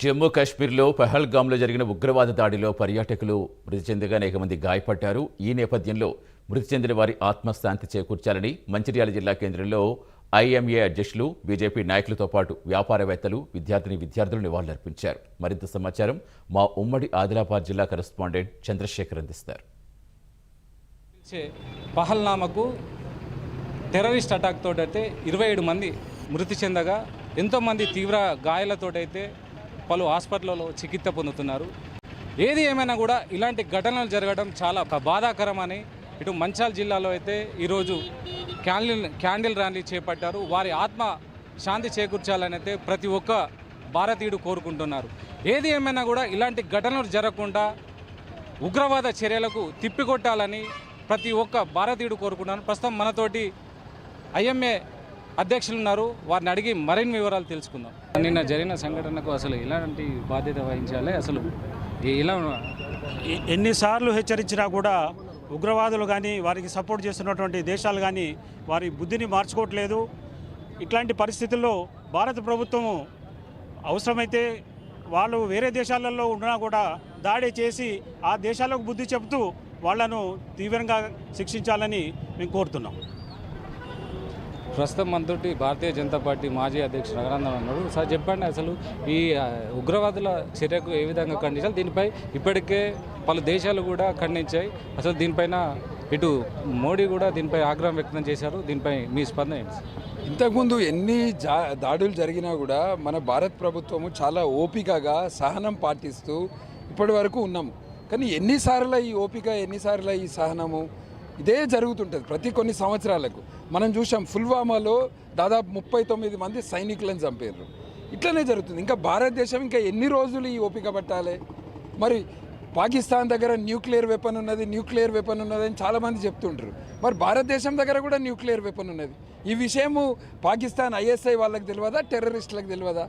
జమ్మూ కాశ్మీర్లో పహల్గామ్లో జరిగిన ఉగ్రవాద దాడిలో పర్యాటకులు మృతి చెందగా అనేక మంది గాయపడ్డారు. ఈ నేపథ్యంలో మృతి చెందిన వారి ఆత్మశాంతి చేకూర్చాలని మంచిర్యాల జిల్లా కేంద్రంలో ఐఎంఏ అధ్యక్షులు బీజేపీ నాయకులతో పాటు వ్యాపారవేత్తలు విద్యార్థిని విద్యార్థులు నివాళులర్పించారు. మరింత సమాచారం మా ఉమ్మడి ఆదిలాబాద్ జిల్లా కరెస్పాండెంట్ చంద్రశేఖర్ అందిస్తారు. పహల్నామాకు పహల్నామకు టెర్రరిస్ట్ అటాక్ తోటైతే ఇరవై ఏడు మంది మృతి చెందగా ఎంతోమంది తీవ్ర గాయాలతోటైతే పలు హాస్పిటల్లో చికిత్స పొందుతున్నారు. ఏది ఏమైనా కూడా ఇలాంటి ఘటనలు జరగడం చాలా బాధాకరమని ఇటు మంచాల్ జిల్లాలో అయితే ఈరోజు క్యాండిల్ క్యాండిల్ ర్యాలీ చేపట్టారు. వారి ఆత్మ శాంతి చేకూర్చాలని అయితే ప్రతి ఒక్క భారతీయుడు కోరుకుంటున్నారు. ఏది ఏమైనా కూడా ఇలాంటి ఘటనలు జరగకుండా ఉగ్రవాద చర్యలకు తిప్పికొట్టాలని ప్రతి ఒక్క భారతీయుడు కోరుకుంటున్నాను. ప్రస్తుతం మనతోటి ఐఎంఏ అధ్యక్షులు ఉన్నారు. వారిని అడిగి మరిన్ని వివరాలు తెలుసుకుందాం. నిన్న జరిగిన సంఘటనకు అసలు ఇలాంటి బాధ్యత వహించాలి? అసలు ఇలా ఎన్నిసార్లు హెచ్చరించినా కూడా ఉగ్రవాదులు కానీ వారికి సపోర్ట్ చేస్తున్నటువంటి దేశాలు కానీ వారి బుద్ధిని మార్చుకోవట్లేదు. ఇట్లాంటి పరిస్థితుల్లో భారత ప్రభుత్వము అవసరమైతే వాళ్ళు వేరే దేశాలలో ఉన్నా కూడా దాడి చేసి ఆ దేశాలకు బుద్ధి చెబుతూ వాళ్ళను తీవ్రంగా శిక్షించాలని మేము కోరుతున్నాం. ప్రస్తుతం మనతోటి భారతీయ జనతా పార్టీ మాజీ అధ్యక్షుడు రఘునందన్ అన్నాడు సార్ చెప్పండి అసలు ఈ ఉగ్రవాదుల చర్యకు ఏ విధంగా ఖండించాలి? దీనిపై ఇప్పటికే పలు దేశాలు కూడా ఖండించాయి. అసలు దీనిపైన ఇటు మోడీ కూడా దీనిపై ఆగ్రహం వ్యక్తం చేశారు. దీనిపై మీ స్పందన ఏంటి ఇంతకుముందు ఎన్ని జా దాడులు జరిగినా కూడా మన భారత్ ప్రభుత్వము చాలా ఓపికగా సహనం పాటిస్తూ ఇప్పటి వరకు ఉన్నాము. కానీ ఎన్నిసార్లు ఈ ఓపిక ఎన్నిసార్లు ఈ సహనము? ఇదే జరుగుతుంటుంది ప్రతి కొన్ని సంవత్సరాలకు. మనం చూసాం పుల్వామాలో దాదాపు ముప్పై తొమ్మిది మంది సైనికులను చంపారు ఇట్లనే జరుగుతుంది. ఇంకా భారతదేశం ఇంకా ఎన్ని రోజులు ఈ ఓపిక పట్టాలి? మరి పాకిస్తాన్ దగ్గర న్యూక్లియర్ వెపన్ ఉన్నది న్యూక్లియర్ వెపన్ ఉన్నది అని చాలామంది చెప్తుంటారు మరి భారతదేశం దగ్గర కూడా న్యూక్లియర్ వెపన్ ఉన్నది. ఈ విషయము పాకిస్తాన్ ఐఎస్ఐ వాళ్ళకి తెలియదా టెర్రరిస్టులకు తెలియదా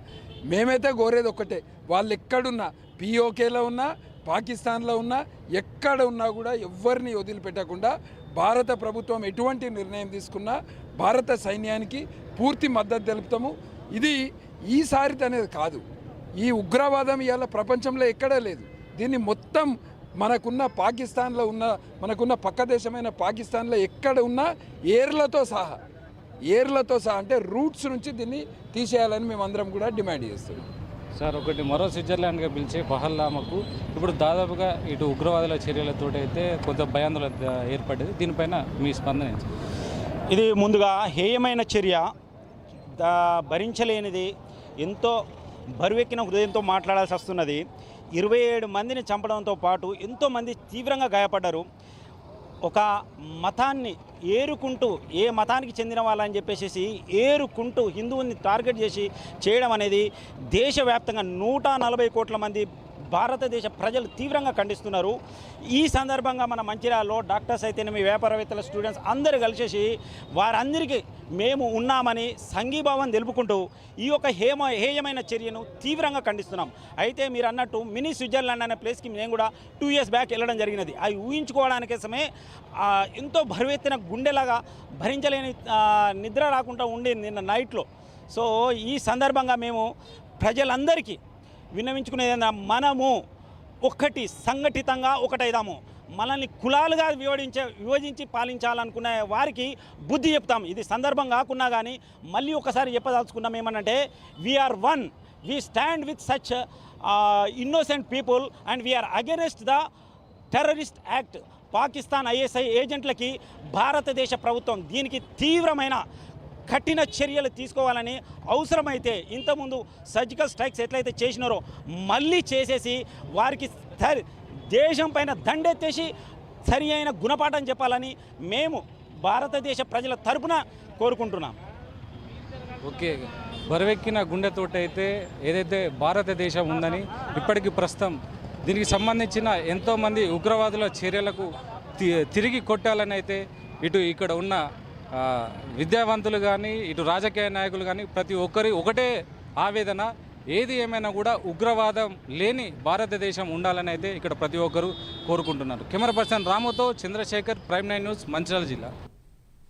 మేమైతే కోరేది ఒక్కటే వాళ్ళు ఎక్కడున్నా పిఓకేలో ఉన్నా పాకిస్తాన్లో ఉన్నా ఎక్కడ ఉన్నా కూడా ఎవరిని వదిలిపెట్టకుండా భారత ప్రభుత్వం ఎటువంటి నిర్ణయం తీసుకున్నా భారత సైన్యానికి పూర్తి మద్దతు తెలుపుతాము. ఇది ఈసారిది అనేది కాదు. ఈ ఉగ్రవాదం ఇవాళ ప్రపంచంలో ఎక్కడా లేదు. దీన్ని మొత్తం మనకున్న పాకిస్తాన్లో ఉన్న మనకున్న పక్క దేశమైన పాకిస్తాన్లో ఎక్కడ ఉన్నా ఏర్లతో సహా ఏర్లతో సహా అంటే రూట్స్ నుంచి దీన్ని తీసేయాలని మేమందరం కూడా డిమాండ్ చేస్తున్నాం. సార్ ఒకటి మరో స్విట్జర్లాండ్గా పిలిచే పహల్లామకు ఇప్పుడు దాదాపుగా ఇటు ఉగ్రవాదుల చర్యలతో అయితే కొంత భయాందోళన ఏర్పడ్డది. దీనిపైన మీ స్పందన ఇది ముందుగా హేయమైన చర్య. దా భరించలేనిది. ఎంతో బరువెక్కిన హృదయంతో మాట్లాడాల్సి వస్తున్నది. ఇరవై ఏడు మందిని చంపడంతో పాటు ఎంతోమంది తీవ్రంగా గాయపడ్డారు. ఒక మతాన్ని ఏరుకుంటూ ఏ మతానికి చెందిన వాళ్ళని చెప్పేసి ఏరుకుంటూ హిందువుని టార్గెట్ చేసి చేయడం అనేది దేశవ్యాప్తంగా నూట నలభై కోట్ల మంది భారతదేశ ప్రజలు తీవ్రంగా ఖండిస్తున్నారు. ఈ సందర్భంగా మన మంచిర్యాలలో డాక్టర్స్ అయితేనేమి వ్యాపారవేత్తల స్టూడెంట్స్ అందరూ కలిసేసి వారందరికీ మేము ఉన్నామని సంఘీభావం తెలుపుకుంటూ ఈ యొక్క హేమ హేయమైన చర్యను తీవ్రంగా ఖండిస్తున్నాం. అయితే మీరు అన్నట్టు మినీ స్విట్జర్లాండ్ అనే ప్లేస్కి మేము కూడా టూ ఇయర్స్ బ్యాక్ వెళ్ళడం జరిగినది. అవి ఊహించుకోవడానికోసమే సమే ఎంతో బరువెత్తిన గుండెలాగా భరించలేని నిద్ర రాకుండా ఉండింది నిన్న నైట్లో. సో ఈ సందర్భంగా మేము ప్రజలందరికీ విన్నవించుకునేది మనము ఒక్కటి సంఘటితంగా ఒకటైదాము. మనల్ని కులాలుగా వివరించే విభజించి పాలించాలనుకునే వారికి బుద్ధి చెప్తాం. ఇది సందర్భం కాకున్నా కానీ మళ్ళీ ఒకసారి చెప్పదలుచుకున్నాం ఏమనంటే we are one we stand with such innocent people and we are against the terrorist act Pakistan ISI ఏజెంట్లకి భారతదేశ ప్రభుత్వం దీనికి తీవ్రమైన కఠిన చర్యలు తీసుకోవాలని అవసరమైతే ఇంతకుముందు సర్జికల్ స్ట్రైక్స్ ఎట్లయితే చేసినారో మళ్ళీ చేసేసి వారికి దేశం పైన దండెత్తేసి సరి అయిన గుణపాఠం చెప్పాలని మేము భారతదేశ ప్రజల తరపున కోరుకుంటున్నాం. ఓకే. బరువెక్కిన గుండెతోటి అయితే ఏదైతే భారతదేశం ఉందని ఇప్పటికీ ప్రస్తుతం దీనికి సంబంధించిన ఎంతోమంది ఉగ్రవాదుల చర్యలకు తిరిగి కొట్టాలని అయితే ఇటు ఇక్కడ ఉన్న విద్యావంతులు కానీ ఇటు రాజకీయ నాయకులు కానీ ప్రతి ఒక్కరి ఒకటే ఆవేదన. ఏది ఏమైనా కూడా ఉగ్రవాదం లేని భారతదేశం ఉండాలని అయితే ఇక్కడ ప్రతి ఒక్కరు కోరుకుంటున్నారు. Camera person రాముతో Chandrasekhar prime nine news Mancherial జిల్లా.